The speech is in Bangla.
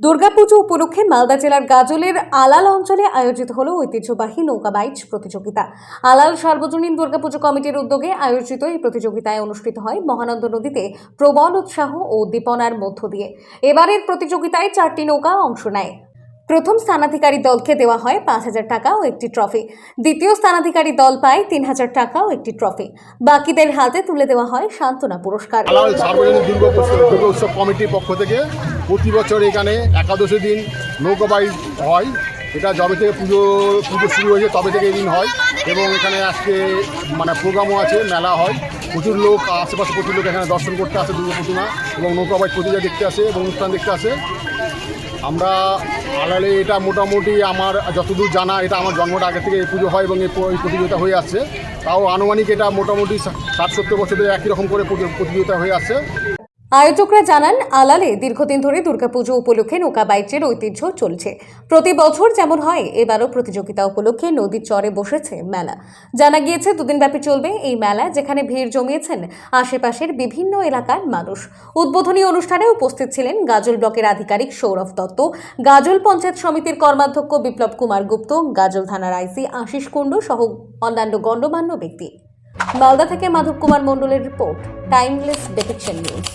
দুর্গাপুজো উপলক্ষে মালদা জেলার গাজলের আলাল অঞ্চলে আয়োজিত হলো ঐতিহ্যবাহী নৌকা বাইচ প্রতিযোগিতা। আলাল সার্বজনীন দুর্গাপুজো কমিটির উদ্যোগে আয়োজিত এই প্রতিযোগিতায় অনুষ্ঠিত হয় মহানন্দ নদীতে প্রবল উৎসাহ ও উদ্দীপনার মধ্য দিয়ে। এবারের প্রতিযোগিতায় চারটি নৌকা অংশ নেয়। প্রথম স্থানাধিকারী দলকে দেওয়া হয় পাঁচ হাজার টাকা ও একটি ট্রফি। দ্বিতীয় স্থানাধিকারী দল পায় তিন হাজার টাকা ও একটি ট্রফি। বাকিদের হাতে তুলে দেওয়া হয় সান্ত্বনা পুরস্কার। উৎসব কমিটির পক্ষ থেকে প্রতি বছর এখানে একাদশী দিন নৌকাবাই হয়। এটা যবে থেকে পুজো পুজো শুরু হয়েছে, তবে থেকে এই দিন হয় এবং এখানে আজকে মানে প্রোগ্রামও আছে, মেলা হয়। প্রচুর লোক, আশেপাশে প্রচুর লোক এখানে দর্শন করতে আসে দুর্গা প্রতিমা এবং নৌকাবাই প্রতিযোগিতা দেখতে আসে এবং অনুষ্ঠান দেখতে আসে। আমরা আলালে এটা মোটামুটি আমার যতদূর জানা, এটা আমার জন্মটা আগে থেকে এই পুজো হয় এবং এই প্রতিযোগিতা হয়ে আছে। তাও আনুমানিক এটা মোটামুটি ষাট সত্তর বছর ধরে একই রকম করে প্রতি- প্রতিযোগিতা হয়ে আসছে আয়োজকরা জানান, আলালে দীর্ঘদিন ধরে দুর্গাপুজো উপলক্ষে নৌকা বাইচের ঐতিহ্য চলছে। প্রতি বছর যেমন হয়, এবারও প্রতিযোগিতা উপলক্ষে নদীর চরে বসেছে মেলা। জানা গিয়েছে দুদিন ব্যাপী চলবে এই মেলা, যেখানে ভিড় জমিয়েছেন আশেপাশের বিভিন্ন এলাকার মানুষ। উদ্বোধনী অনুষ্ঠানে উপস্থিত ছিলেন গাজল ব্লকের আধিকারিক সৌরভ দত্ত, গাজল পঞ্চায়েত সমিতির কর্মাধ্যক্ষ বিপ্লব কুমার গুপ্ত, গাজল থানার আইসি আশিস কুণ্ডু সহ অন্যান্য গণ্যমান্য ব্যক্তি। মালদা থেকে মাধব কুমার মণ্ডলের রিপোর্ট, টাইমলেস ডেপিকশন নিউজ।